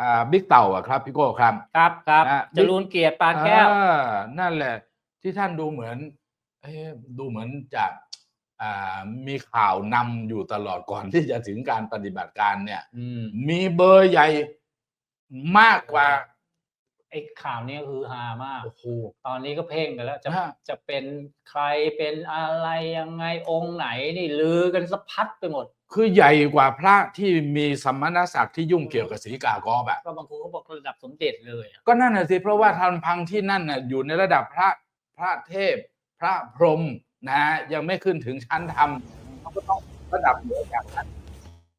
อ่าบิ๊กเต่าอะครับพี่โก้ครับ ครับครับอะจรูนเกียรติปานแก้ว อ่านั่นแหละ ที่ท่านดูเหมือน เอ๊ะดูเหมือนจะอ่ามีข่าวนำอยู่ตลอดก่อนที่จะถึงการปฏิบัติการเนี่ย อืม มีเบอร์ใหญ่มากกว่า ไอ้ข่าวเนี้ยคือฮามาก โอ้โห ตอนนี้ก็เพ่งกันแล้ว จะฮะ จะเป็นใครเป็นอะไรยังไงองค์ไหนนี่ลือกันสะพัดไปหมด คือใหญ่กว่าพระที่มีสมณศักดิ์ที่ยุ่งเกี่ยวกับสีกากอบอะก็บางคนเขาบอกระดับสมเด็จเลยอะก็นั่นน่ะสิเพราะว่าทำพังที่นั่นน่ะอยู่ในระดับพระพระเทพ พระพรหมนะฮะยังไม่ขึ้นถึงชั้นธรรมเขาก็ต้องระดับเหนือจากนั้น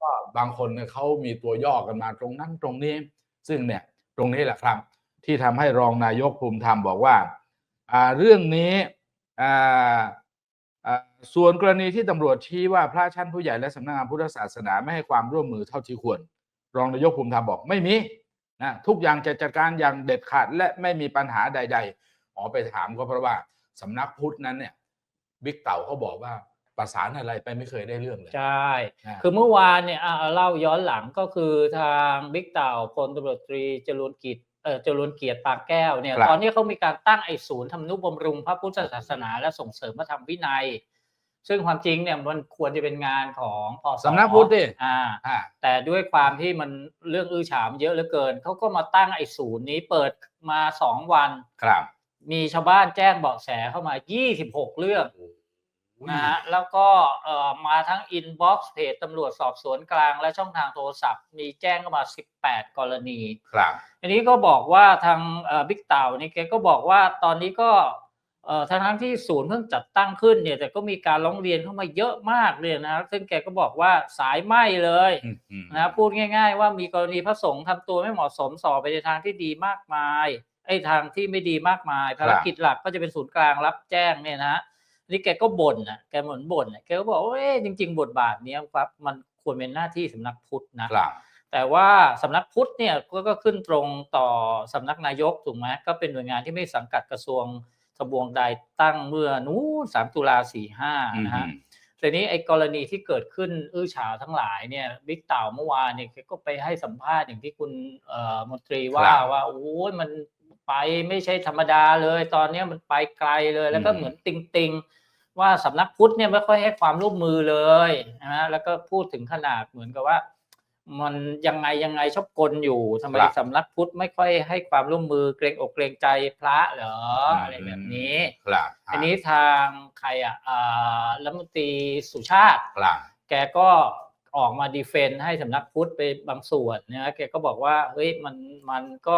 ก็บางคนเนี่ยเขามีตัวย่อกันมาตรงนั้นตรงนี้ ซึ่งเนี่ยตรงนี้แหละครับ ที่ทำให้รองนายกภูมิธรรมบอกว่าอ่าเรื่องนี้อ่าอ่าส่วนกรณีที่ตำรวจชี้ว่าพระชั้นผู้ใหญ่และสำนักงานพุทธศาสนาไม่ให้ความร่วมมือเท่าที่ควร รองนายกภูมิธรรมบอกไม่มีนะทุกอย่างจะจัดการอย่างเด็ดขาดและไม่มีปัญหาใด ๆ อ๋อไปถามก็เพราะว่าสำนักพุทธนั้นเนี่ยบิ๊กเต่าเขาบอกว่าประสานอะไรไปไม่เคยได้เรื่องเลย ใช่นะคือเมื่อวานเนี่ยอะเอาเล่าย้อนหลังก็คือทางบิ๊กเต่าพลตำรวจตรีจรูนกิจเอ่อ จรูนเกียรติปากแก้วเนี่ยครับตอนนี้เขามีการตั้งไอ้ศูนย์ทำนุบำรุงพระพุทธศาสนา และส่งเสริมพระธรรมวินัย ซึ่งความจริงเนี่ยมันควรจะเป็นงานของพอสำนักพุทธดิอ่าอ่าแต่ด้วยความที่มันเรื่องอื้อฉาวเยอะเหลือเกินเขาก็มาตั้งไอ้ศูนย์นี้เปิดมาสองวันครับ มีชาวบ้านแจ้งเบาะแสเข้ามา 26 เรื่อง นะฮะแล้วก็เอ่อมาทั้งอินบ็อกซ์เพจตำรวจสอบสวนกลางและช่องทางโทรศัพท์ มีแจ้งเข้ามา 18 กรณี ครับอันนี้ก็บอกว่าทางบิ๊กเต่านี่แกก็บอกว่าตอนนี้ก็เอ่อทั้งทั้งที่ศูนย์เพิ่งจัดตั้งขึ้นเนี่ยแต่ก็มีการร้องเรียนเข้ามาเยอะมากเลยนะซึ่งแกก็บอกว่าสายไหมเลยอืมอืมนะพูดง่าย ๆ ว่ามีกรณีพระสงฆ์ทำตัวไม่เหมาะสมสอบไปในทางที่ดีมากมายไอ้ทางที่ไม่ดีมากมายภารกิจหลักก็จะเป็นศูนย์กลางรับแจ้งเนี่ยนะ นี่แกก็บ่นนะแกเหมือนบ่นนะแกก็บอกว่าเอ๊ะจริง ๆ บทบาทเนี้ยครับ มันควรเป็นหน้าที่สำนักพุทธนะครับแต่ว่าสำนักพุทธเนี่ยก็ก็ขึ้นตรงต่อสำนักนายกถูกไหมก็เป็นหน่วยงานที่ไม่สังกัดกระทรวงทบวงใดตั้งเมื่อนู้นสามตุลาสี่ห้านะฮะอืมทีนี้ไอ้กรณีที่เกิดขึ้นอื้อฉาวทั้งหลายเนี่ยบิ๊กเต่าเมื่อวานเนี่ยแกก็ไปให้สัมภาษณ์อย่างที่คุณเอ่อมนตรีว่าครับว่าโอ้ยมันไปไม่ใช่ธรรมดาเลย ตอนเนี้ยมันไปไกลเลยแล้วก็อืมเหมือนติงติงๆ ว่าสำนักพุทธเนี่ยไม่ค่อยให้ความร่วมมือเลยนะฮะแล้วก็พูดถึงขนาดเหมือนกับว่า มันยังไงยังไงชอบกลอยู่ทำไมครับสำนักพุทธไม่ค่อยให้ความร่วมมือเกรงอกเกรงใจพระเหรออะไรแบบนี้ครับอันนี้ทางใครอะอ่ารัฐมนตรีสุชาติครับแกก็ออกมาดีเฟนต์ให้สำนักพุทธไปบางส่วนนะแกก็บอกว่าเฮ้ยมันมันก็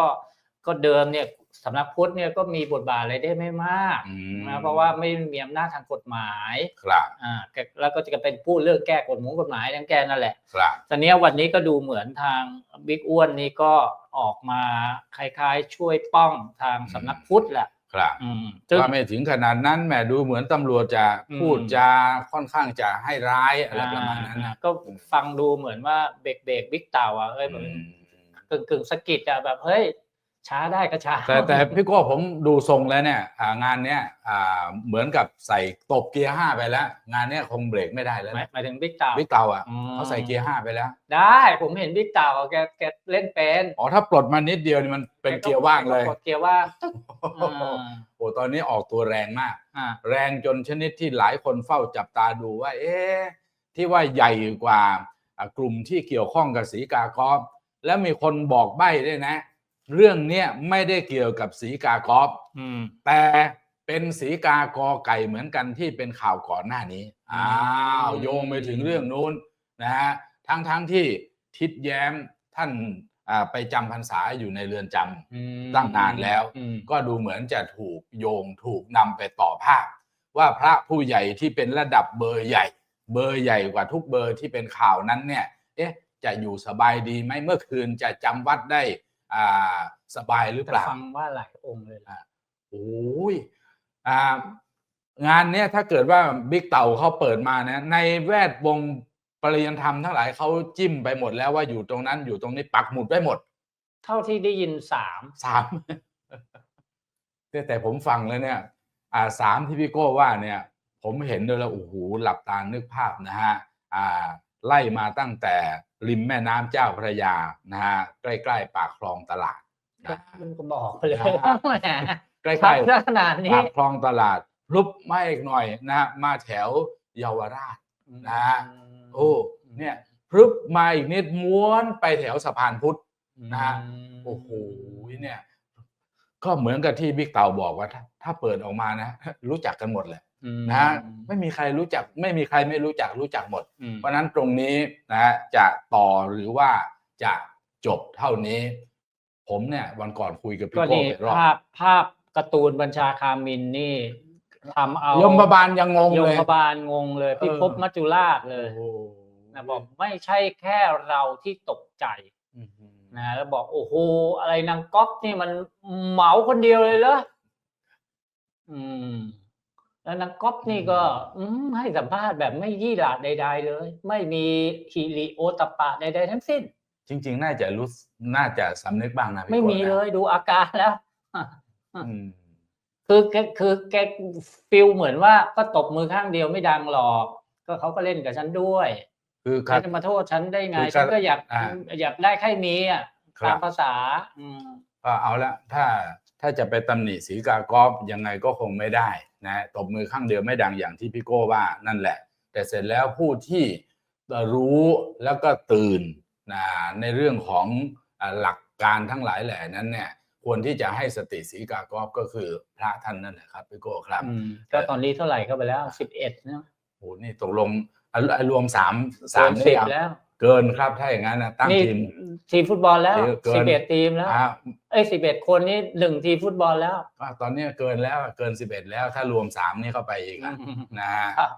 ก็เดิมเนี่ยสำนักพุทธเนี่ยก็มีบทบาทอะไรได้ไม่มากอืมนะเพราะว่าไม่มีอำนาจทางกฎหมายครับอ่าแกแล้วก็จะเป็นผู้เลือกแก้กฎหมงกฎหมายทั้งแกนั่นแหละครับตอนนี้ยวันนี้ก็ดูเหมือนทางบิ๊กอ้วนนี่ก็ออกมาคล้ายๆ ช่วยป้องทางสำนักพุทธแหละครับอืมซึ่งว่าไม่ถึงขนาดนั้นแหมดูเหมือนตำรวจจะอืมพูดจาค่อนข้างจะให้ร้ายอะไรประมาณนั้นอ่านะก็ฟังดูเหมือนว่าเบรกเบรกบิ๊กเต่าอะเฮ้ยแบบอืมกึ่งกึ่งสะกิดอะแบบเฮ้ย ช้าได้ก็ช้าแต่แต่พี่โก้ผมดูทรงแล้วเนี่ยอ่างานเนี้ยอ่าเหมือนกับใส่ตบเกียร์ห้าไปแล้ว งานเนี้ยคงเบรกไม่ได้แล้วหมายนะหมายถึงบิ๊กเต่าบิ๊กเตาอะอืมเขาใส่เกียร์ห้าไปแล้ว ได้ผมเห็นบิ๊กเต่าอะแกแกเล่นเป็นอ๋อถ้าปลดมานิดเดียวนี่มันเป็นเกียร์ว่างเลยกดเกียร์ว่างตึ๊กอ่าโอ้ตอนนี้ออกตัวแรงมากอ่าแรงจนชนิดที่หลายคนเฝ้าจับตาดูว่า เอ๊ะที่ว่าใหญ่กว่าอะกลุ่มที่เกี่ยวข้องกับสีกากอฟแล้วมีคนบอกใบ้ด้วยนะ เรื่องเนี้ยไม่ได้เกี่ยวกับสีกากอฟอืมแต่เป็นสีกากอไก่เหมือนกันที่เป็นข่าวก่อนหน้านี้อืมอ้าวโยงไปถึงเรื่องนู้นนะฮะทั้งทั้งที่ทิดแย้มท่านอ่าไปจำพรรษาอยู่ในเรือนจำอืมตั้งนานแล้วอืมก็ดูเหมือนจะถูกโยงถูกนำไปต่อภาพ ว่าพระผู้ใหญ่ที่เป็นระดับเบอร์ใหญ่ เบอร์ใหญ่กว่าทุกเบอร์ที่เป็นข่าวนั้นเนี่ย เอ๊ะจะอยู่สบายดีไหมเมื่อคืนจะจำวัดได้ อ่าสบายหรือเปแต่ล่า ฟังว่าหลายองค์เลยล่ะโอ้ยอ่างานเนี้ยถ้าเกิดว่าบิ๊กเต่าเขาเปิดมานะในแวดวงปริยนธรรมทั้งหลายเขาจิ้มไปหมดแล้วว่าอยู่ตรงนั้นอยู่ตรงนี้ปักหมุดไว้หมด เท่าที่ได้ยินสามสามแต่แต่ผมฟังแล้วเนี่ย อ่าสามที่พี่โก้ว่าเนี่ย ผมเห็นด้วยแล้วโอ้โหหลับตานึกภาพนะฮะ อ่า ไล่มาตั้งแต่ริมแม่น้ำเจ้าพระยานะฮะใกล้ๆปากคลองตลาดนะมันก็บอกไปเลยนะแหมใกล้ชัดๆขนาดนี้ปากคลองตลาดลุบมาอีกหน่อยนะฮะมาแถวเยาวราชนะฮะโอ้เนี่ยพรึบมาอีกนิดม้วนไปแถวสะพานพุทธนะฮะโอ้โหเนี่ย ก็เหมือนกับที่บิ๊กเต่าบอกว่า ถ้าถ้าเปิดออกมานะ รู้จักกันหมดแหละอืมนะฮะไม่มีใครรู้จัก ไม่มีใครไม่รู้จักรู้จักหมดอืมเพราะฉะนั้นตรงนี้นะฮะจะต่อหรือว่าจะจบเท่านี้ ผมเนี่ยวันก่อนคุยกับพี่ก็โก้นี่ไปรอบภาพภาพการ์ตูนบัญชาคามินนี่ทำเอายมบาลยังงงยเลมยบาลงงเลยพี่เออพบมัจจุราชเลยโอ้โหนะบอกไม่ใช่แค่เราที่ตกใจ นะแล้วบอกโอ้โหอะไรนางก๊อกนี่มันเหมาคนเดียวเลยเหรออืม แล้วนางก๊อกนี่ก็ อืมให้สัมภาษณ์แบบไม่ยี่หลาใด ๆ เลย ไม่มีฮิริโอตปปะใด ๆ ทั้งสิ้น จริง ๆ น่าจะรู้สึกน่าจะสำนึกบ้างนะพี่ไม่โก้มีนะเลย ดูอาการแล้วอืมคือแกคือแกฟิลเหมือนว่าก็ตบมือข้างเดียวไม่ดังหรอก ก็เขาก็เล่นกับฉันด้วย คือคฉัรันบจะมาโทษฉันได้ไงคือฉันก็อยากอ่าอยากได้แค่มีอะครับตามภาษาอืมก็เอาละถ้าถ้าจะไปตำหนิสีกากอบยังไงก็คงไม่ได้นะตบมือข้างเดียวไม่ดังอย่างที่พี่โก้ว่านั่นแหละ แต่เสร็จแล้วผู้ที่รู้แล้วก็ตื่นนะในเรื่องของอ่าหลักการทั้งหลายแหล่นั้นเนี่ยควรที่จะให้สติสีกากอบก็คือพระท่านนั่นแหละครับพี่โก้ครับอืมก็ตอนนี้เท่าไหร่เข้าไปแล้วสิบเอ็ดเนาะโอ้นี่ตกลง อะอะรวมสามสามเกินนี่สิบเอาแล้ว เกินครับถ้าอย่างนั้นนะตั้งนี่ทีม ทีมฟุตบอลแล้วเกินสิบเอ็ดทีมแล้ว อะเอ้ยสิบเอ็ดคนนี่หนึ่งทีมฟุตบอลแล้ว ก็ตอนนี้เกินแล้วเกินสิบเอ็ดแล้วถ้ารวมสามนี่เข้าไปอีกอะนะฮะ ครับ